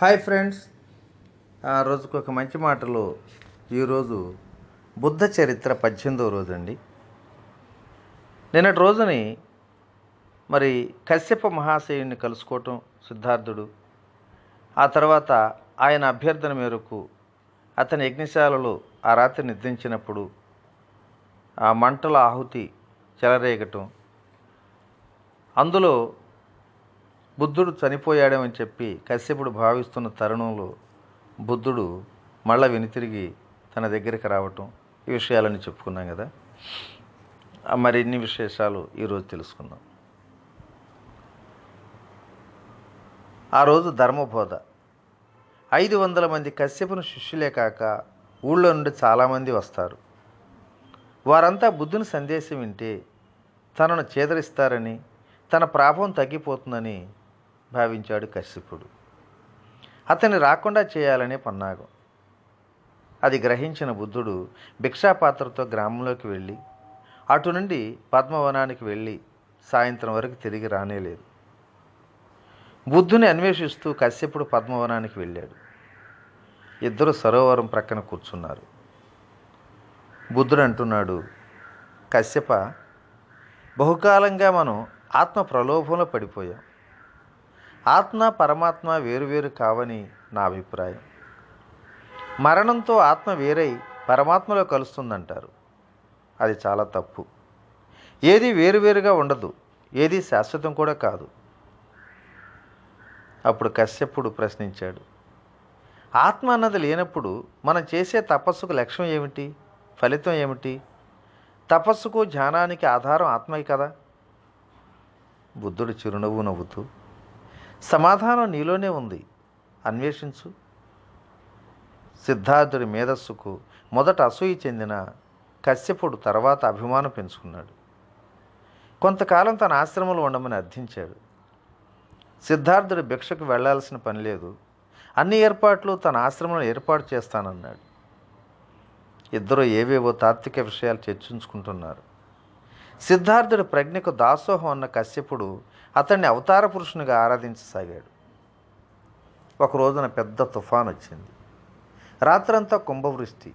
Hi friends. ఆ రోజుకు ఒక మంచి మాటలు. ఈరోజు బుద్ధ చరిత్ర పద్దెనిమిదవ రోజు అండి. నిన్నటి రోజుని మరి కశ్యప మహాశయుని కలుసుకోవటం సిద్ధార్థుడు. ఆ తర్వాత ఆయన అభ్యర్థన మేరకు అతని యజ్ఞశాలలో ఆ రాత్రి నిద్రించినప్పుడు ఆ మంటల ఆహుతి చెలరేగటం. అందులో బుద్ధుడు చనిపోయాడని చెప్పి కశ్యపుడు భావిస్తున్న తరుణంలో బుద్ధుడు మళ్ళా వెనుతిరిగి తన దగ్గరికి రావటం ఈ విషయాలని చెప్పుకున్నాం కదా. మరిన్ని విశేషాలు ఈరోజు తెలుసుకుందాం. ఆ రోజు ధర్మబోధ. ఐదు వందల మంది కశ్యపుని శిష్యులే కాక ఊళ్ళో నుండి చాలామంది వస్తారు. వారంతా బుద్ధుని సందేశం వింటే తనను చేదరిస్తారని తన ప్రాపం తగ్గిపోతుందని భావించాడు కశ్యపుడు. అతన్ని రాకుండా చేయాలనే పన్నాగం. అది గ్రహించిన బుద్ధుడు భిక్షాపాత్రతో గ్రామంలోకి వెళ్ళి అటు నుండి పద్మవనానికి వెళ్ళి సాయంత్రం వరకు తిరిగి రానేలేదు. బుద్ధుని అన్వేషిస్తూ కశ్యపుడు పద్మవనానికి వెళ్ళాడు. ఇద్దరు సరోవరం ప్రక్కన కూర్చున్నారు. బుద్ధుడు అంటున్నాడు కశ్యప బహుకాలంగా మనం ఆత్మ ప్రలోభంలో పడిపోయాం. ఆత్మ పరమాత్మ వేరువేరు కావని నా అభిప్రాయం. మరణంతో ఆత్మ వేరై పరమాత్మలో కలుస్తుందంటారు. అది చాలా తప్పు. ఏది వేరువేరుగా ఉండదు ఏది శాశ్వతం కూడా కాదు. అప్పుడు కశ్యపుడు ప్రశ్నించాడు ఆత్మ అన్నది లేనప్పుడు మనం చేసే తపస్సుకు లక్ష్యం ఏమిటి ఫలితం ఏమిటి? తపస్సుకు ధ్యానానికి ఆధారం ఆత్మే కదా? బుద్ధుడు చిరునవ్వు నవ్వుతూ సమాధానం నీలోనే ఉంది. అన్వేషించు. సిద్ధార్థుడి మేధస్సుకు మొదట అసూయ చెందిన కశ్యపుడు తర్వాత అభిమానం పెంచుకున్నాడు. కొంతకాలం తన ఆశ్రమంలో ఉండమని అర్థించాడు. సిద్ధార్థుడు భిక్షకు వెళ్ళాల్సిన పని లేదు. అన్ని ఏర్పాట్లు తన ఆశ్రమంలో ఏర్పాటు చేస్తానన్నాడు. ఇద్దరు ఏవేవో తాత్విక విషయాలు చర్చించుకుంటున్నారు. సిద్ధార్థుడు ప్రజ్ఞకు దాసోహం అన్న కశ్యపుడు అతన్ని అవతార పురుషునిగా ఆరాధించసాగాడు. ఒక రోజున పెద్ద తుఫాన్ వచ్చింది. రాత్రంతా కుంభవృష్టి.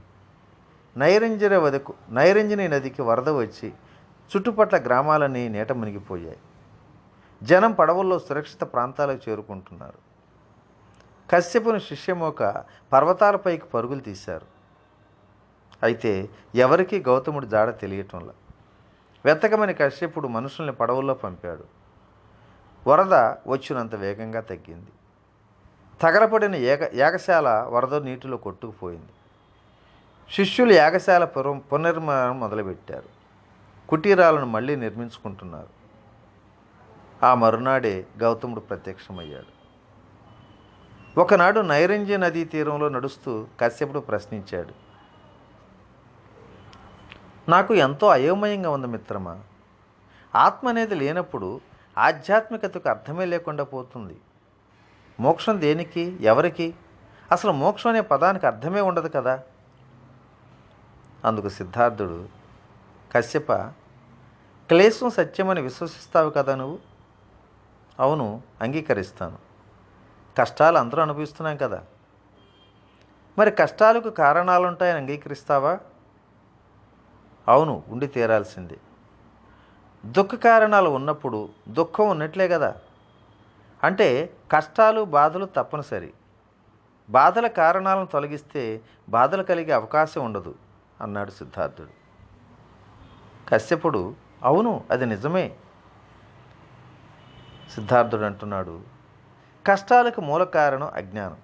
నైరంజన వదకు నైరంజని నదికి వరద వచ్చి చుట్టుపట్ల గ్రామాలన్నీ నీట మునిగిపోయాయి. జనం పడవల్లో సురక్షిత ప్రాంతాలకు చేరుకుంటున్నారు. కశ్యపుని శిష్యమోక పర్వతాలపైకి పరుగులు తీశారు. అయితే ఎవరికీ గౌతముడి జాడ తెలియటంలా వెతకమని కశ్యపుడు మనుషుల్ని పడవల్లో పంపాడు. వరద వచ్చినంత వేగంగా తగ్గింది. తగలపడిన ఏక యాగశాల వరద నీటిలో కొట్టుకుపోయింది. శిష్యులు యాగశాల పురం పునర్నిర్మాణం మొదలుపెట్టారు. కుటీరాలను మళ్ళీ నిర్మించుకుంటున్నారు. ఆ మరునాడే గౌతముడు ప్రత్యక్షమయ్యాడు. ఒకనాడు నైరంజీ నదీ తీరంలో నడుస్తూ కశ్యపుడు ప్రశ్నించాడు. నాకు ఎంతో అయోమయంగా ఉంది మిత్రమా. ఆత్మ అనేది లేనప్పుడు ఆధ్యాత్మికతకు అర్థమే లేకుండా పోతుంది. మోక్షం దేనికి ఎవరికి? అసలు మోక్షం అనే పదానికి అర్థమే ఉండదు కదా. అందుకు సిద్ధార్థుడు కశ్యప క్లేశం సత్యమని విశ్వసిస్తావు కదా నువ్వు? అవును అంగీకరిస్తాను. కష్టాలు అందరూ అనుభవిస్తున్నాం కదా. మరి కష్టాలకు కారణాలుంటాయని అంగీకరిస్తావా? అవును ఉండి తీరాల్సింది. దుఃఖ కారణాలు ఉన్నప్పుడు దుఃఖం ఉన్నట్లే కదా. అంటే కష్టాలు బాధలు తప్పనిసరి. బాధల కారణాలను తొలగిస్తే బాధలు కలిగే అవకాశం ఉండదు అన్నాడు సిద్ధార్థుడు. కశ్యపుడు అవును అది నిజమే. సిద్ధార్థుడు అంటున్నాడు కష్టాలకు మూల కారణం అజ్ఞానం.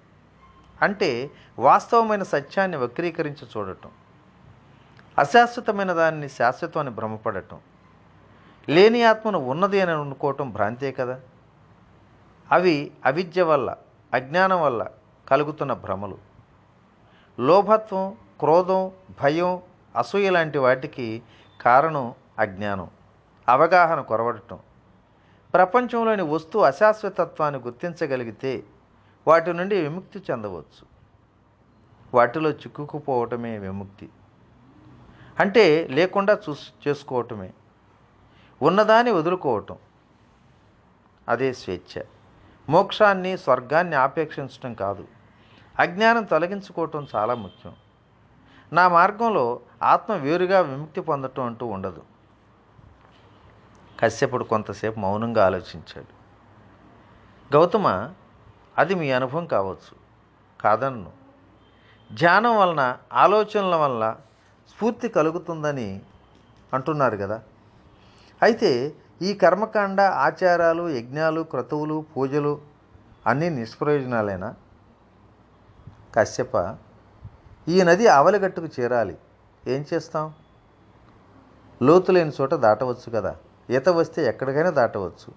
అంటే వాస్తవమైన సత్యాన్ని వక్రీకరించి చూడటం. అశాశ్వతమైన దాన్ని శాశ్వతం అని భ్రమపడటం. లేని ఆత్మను ఉన్నది అని అనుకోవటం భ్రాంతే కదా? అవి అవిద్య వల్ల అజ్ఞానం వల్ల కలుగుతున్న భ్రమలు. లోభత్వం క్రోధం భయం అసూయ లాంటి వాటికి కారణం అజ్ఞానం అవగాహన కొరవడటం ప్రపంచంలోని వస్తువు అశాశ్వతత్వాన్ని గుర్తించగలిగితే వాటి నుండి విముక్తి చెందవచ్చు. వాటిలో చిక్కుకుపోవటమే విముక్తి. అంటే లేకుండా చూ చేసుకోవటమే. ఉన్నదాన్ని వదులుకోవటం. అదే స్వేచ్ఛ. మోక్షాన్ని స్వర్గాన్ని ఆపేక్షించడం కాదు. అజ్ఞానం తొలగించుకోవటం చాలా ముఖ్యం. నా మార్గంలో ఆత్మ వేరుగా విముక్తి పొందటం అంటూ ఉండదు. కశ్యపుడు కొంతసేపు మౌనంగా ఆలోచించాడు. గౌతమ అది మీ అనుభవం కావచ్చు. కాదన్ను. ధ్యానం వలన ఆలోచనల వల్ల స్ఫూర్తి కలుగుతుందని అంటున్నారు కదా. అయితే ఈ కర్మకాండ ఆచారాలు యజ్ఞాలు క్రతువులు పూజలు అన్నీ నిష్ప్రయోజనాలేనా? కశ్యప ఈ నది ఆవలిగట్టుకు చేరాలి. ఏం చేస్తాం? లోతు లేని చోట దాటవచ్చు కదా. ఈత వస్తే ఎక్కడికైనా దాటవచ్చు.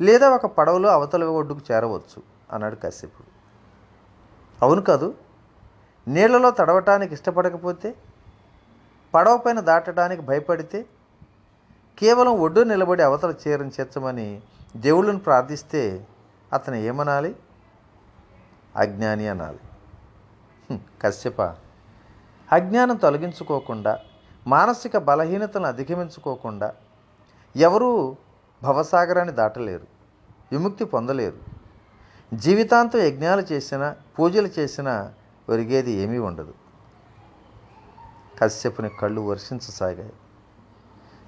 లేదా ఒక పడవలో అవతల ఒడ్డుకు చేరవచ్చు అన్నాడు కశ్యపుడు. అవును కాదు? నీళ్ళలో తడవటానికి ఇష్టపడకపోతే పడవ పైన దాటడానికి భయపడితే కేవలం ఒడ్డు నిలబడి అవతల చేరని చేర్చమని దేవుళ్ళని ప్రార్థిస్తే అతను ఏమనాలి? అజ్ఞాని అనాలి. కశ్యప. అజ్ఞానం తొలగించుకోకుండా మానసిక బలహీనతను అధిగమించుకోకుండా ఎవరూ భవసాగరాన్ని దాటలేరు విముక్తి పొందలేరు. జీవితాంతం యజ్ఞాలు చేసినా పూజలు చేసినా ఒరిగేది ఏమీ ఉండదు. కశ్యపుని కళ్ళు వర్షించసాగాయి.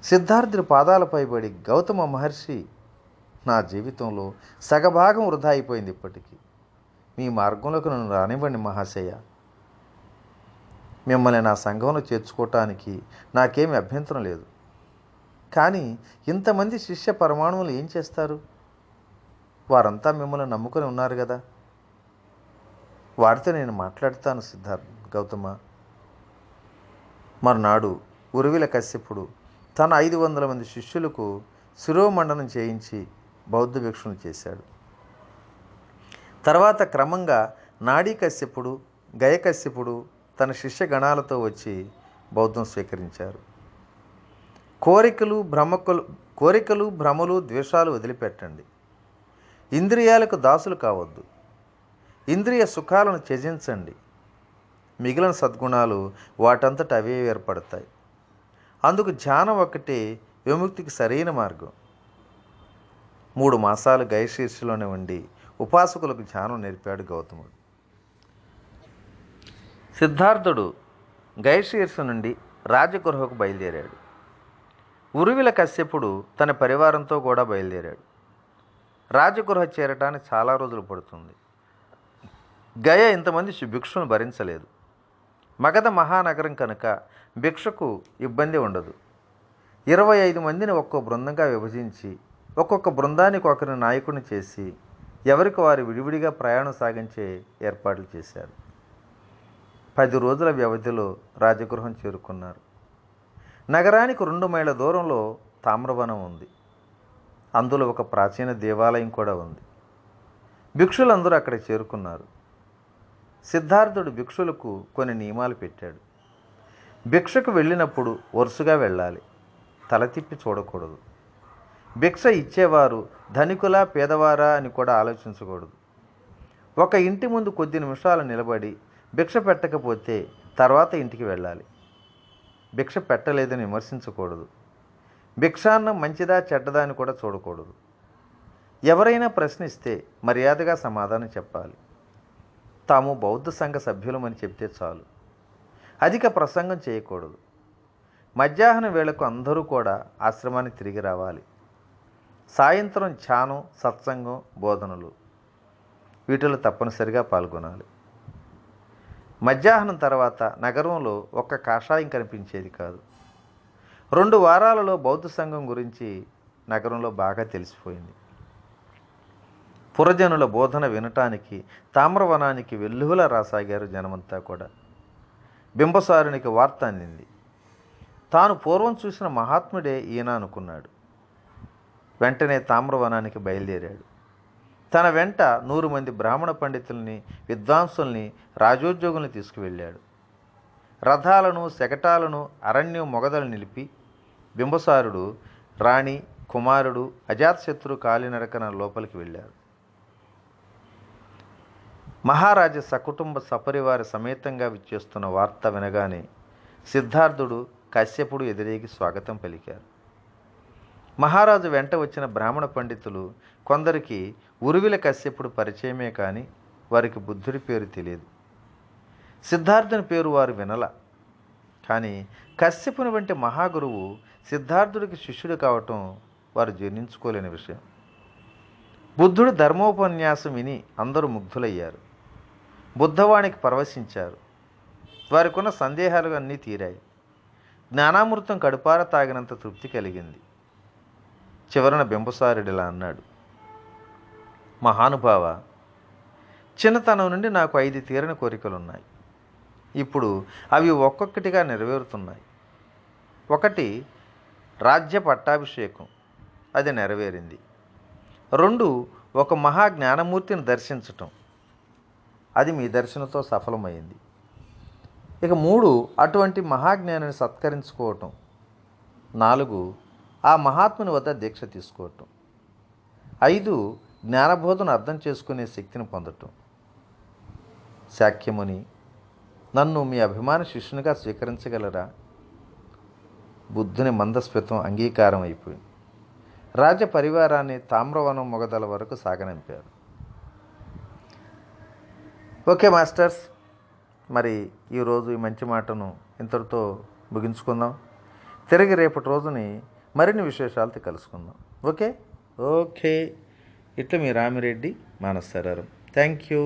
సిద్ధార్థుడి పాదాలపై పడి గౌతమ మహర్షి నా జీవితంలో సగభాగం వృధా అయిపోయింది ఇప్పటికీ. మీ మార్గంలోకి నన్ను రానివ్వండి మహాశయ. మిమ్మల్ని నా సంఘంలో చేర్చుకోవటానికి నాకేమి అభ్యంతరం లేదు. కానీ ఇంతమంది శిష్య పరమాణువులు ఏం చేస్తారు? వారంతా మిమ్మల్ని నమ్ముకొని ఉన్నారు కదా. వారితో నేను మాట్లాడతాను సిద్ధార్థ్ గౌతమ. మర్నాడు ఉరువిల కశ్యపుడు తన ఐదు వందల మంది శిష్యులకు శిరోమండనం చేయించి బౌద్ధ భిక్షను చేశాడు. తర్వాత క్రమంగా నాడీ కశ్యపుడు గయకశ్యపుడు తన శిష్య గణాలతో వచ్చి బౌద్ధం స్వీకరించారు. కోరికలు భ్రమకులు కోరికలు భ్రమలు ద్వేషాలు వదిలిపెట్టండి. ఇంద్రియాలకు దాసులు కావద్దు. ఇంద్రియ సుఖాలను త్యజించండి. మిగిలిన సద్గుణాలు వాటంతట అవే ఏర్పడతాయి. అందుకు ధ్యానం ఒకటే విముక్తికి సరైన మార్గం. మూడు మాసాలు గైశీర్షిలోనే ఉండి ఉపాసకులకు ధ్యానం నేర్పాడు గౌతముడు. సిద్ధార్థుడు గైశీర్ష నుండి రాజగృహకు బయలుదేరాడు. ఉరువిల కశ్యపుడు తన పరివారంతో కూడా బయలుదేరాడు. రాజగృహ చేరటానికి చాలా రోజులు పడుతుంది. గయ ఇంతమంది భిక్షును భరించలేదు. మగధ మహానగరం కనుక భిక్షకు ఇబ్బంది ఉండదు. ఇరవై ఐదు మందిని ఒక్కో బృందంగా విభజించి ఒక్కొక్క బృందానికి ఒకరిని నాయకుని చేసి ఎవరికి వారు విడివిడిగా ప్రయాణం సాగించే ఏర్పాట్లు చేశారు. పది రోజుల వ్యవధిలో రాజగృహం చేరుకున్నారు. నగరానికి రెండు మైళ్ళ దూరంలో తామ్రవనం ఉంది. అందులో ఒక ప్రాచీన దేవాలయం కూడా ఉంది. భిక్షులందరూ అక్కడ చేరుకున్నారు. సిద్ధార్థుడు భిక్షులకు కొన్ని నియమాలు పెట్టాడు. భిక్షకు వెళ్ళినప్పుడు వరుసగా వెళ్ళాలి. తల తిప్పి చూడకూడదు. భిక్ష ఇచ్చేవారు ధనికులా పేదవారా అని కూడా ఆలోచించకూడదు. ఒక ఇంటి ముందు కొద్ది నిమిషాలు నిలబడి భిక్ష పెట్టకపోతే తర్వాత ఇంటికి వెళ్ళాలి. భిక్ష పెట్టలేదని విమర్శించకూడదు. భిక్షాన్నం మంచిదా చెడ్డదా అని కూడా చూడకూడదు. ఎవరైనా ప్రశ్నిస్తే మర్యాదగా సమాధానం చెప్పాలి. తాము బౌద్ధ సంఘ సభ్యులమని చెబితే చాలు. అధిక ప్రసంగం చేయకూడదు. మధ్యాహ్నం వేళకు అందరూ కూడా ఆశ్రమానికి తిరిగి రావాలి. సాయంత్రం ధ్యానం సత్సంగం బోధనలు. వీటిలో తప్పనిసరిగా పాల్గొనాలి. మధ్యాహ్నం తర్వాత నగరంలో ఒక్క కాషాయం కనిపించేది కాదు. రెండు వారాలలో బౌద్ధ సంఘం గురించి నగరంలో బాగా తెలిసిపోయింది. పురజనుల బోధన వినటానికి తామ్రవనానికి వెల్లువలా రాసాగారు జనమంతా కూడా. బింబసారునికి వార్త అందింది. తాను పూర్వం చూసిన మహాత్ముడే ఈయన అనుకున్నాడు. వెంటనే తామ్రవనానికి బయలుదేరాడు. తన వెంట నూరు మంది బ్రాహ్మణ పండితుల్ని విద్వాంసుల్ని రాజోద్యోగుల్ని తీసుకువెళ్ళాడు. రథాలను శకటాలను అరణ్యం మొగదలు నిలిపి బింబసారుడు రాణి కుమారుడు అజాతశత్రు కాలినడకన లోపలికి వెళ్ళారు. మహారాజ సకుటుంబ సపరివార సమేతంగా విచ్చేస్తున్న వార్త వినగానే సిద్ధార్థుడు కశ్యపుడు ఎదురేగి స్వాగతం పలికారు. మహారాజు వెంట వచ్చిన బ్రాహ్మణ పండితులు కొందరికి ఉరువిల కశ్యపుడు పరిచయమే కానీ వారికి బుద్ధుడి పేరు తెలియదు. సిద్ధార్థుని పేరు వారు వినల. కానీ కశ్యపుని వంటి మహాగురువు సిద్ధార్థుడికి శిష్యుడు కావటం వారు జీర్ణించుకోలేని విషయం. బుద్ధుడు ధర్మోపన్యాసం విని అందరూ ముగ్ధులయ్యారు. బుద్ధవాణికి పరవశించారు. వారికున్న సందేహాలు అన్నీ తీరాయి. జ్ఞానామృతం కడుపార తాగినంత తృప్తి కలిగింది. చివరన బింబసారుడిలా అన్నాడు మహానుభావ చిన్నతనం నుండి నాకు ఐదు తీరని కోరికలున్నాయి. ఇప్పుడు అవి ఒక్కొక్కటిగా నెరవేరుతున్నాయి. ఒకటి రాజ్య పట్టాభిషేకం. అది నెరవేరింది. రెండు ఒక మహా జ్ఞానమూర్తిని దర్శించటం. అది మీ దర్శనతో సఫలమైంది. ఇక మూడు అటువంటి మహాజ్ఞానిని సత్కరించుకోవటం. నాలుగు ఆ మహాత్ముని వద్ద దీక్ష తీసుకోవటం. ఐదు జ్ఞానబోధను అర్థం చేసుకునే శక్తిని పొందటం. శాఖ్యముని నన్ను మీ అభిమాన శిష్యునిగా స్వీకరించగలరా? బుద్ధుని మందస్మితం అంగీకారం అయిపోయింది రాజ పరివారాన్ని తామ్రవనం మొగదల వరకు సాగనంపారు. Okay masters. మరి ఈరోజు ఈ మంచి మాటను ఇంతటితో ముగించుకుందాం. తిరిగి రేపటి రోజుని మరిన్ని విశేషాలతో కలుసుకుందాం. ఓకే? ఓకే. ఇట్లా మీ రామిరెడ్డి మానసరారు థ్యాంక్ యూ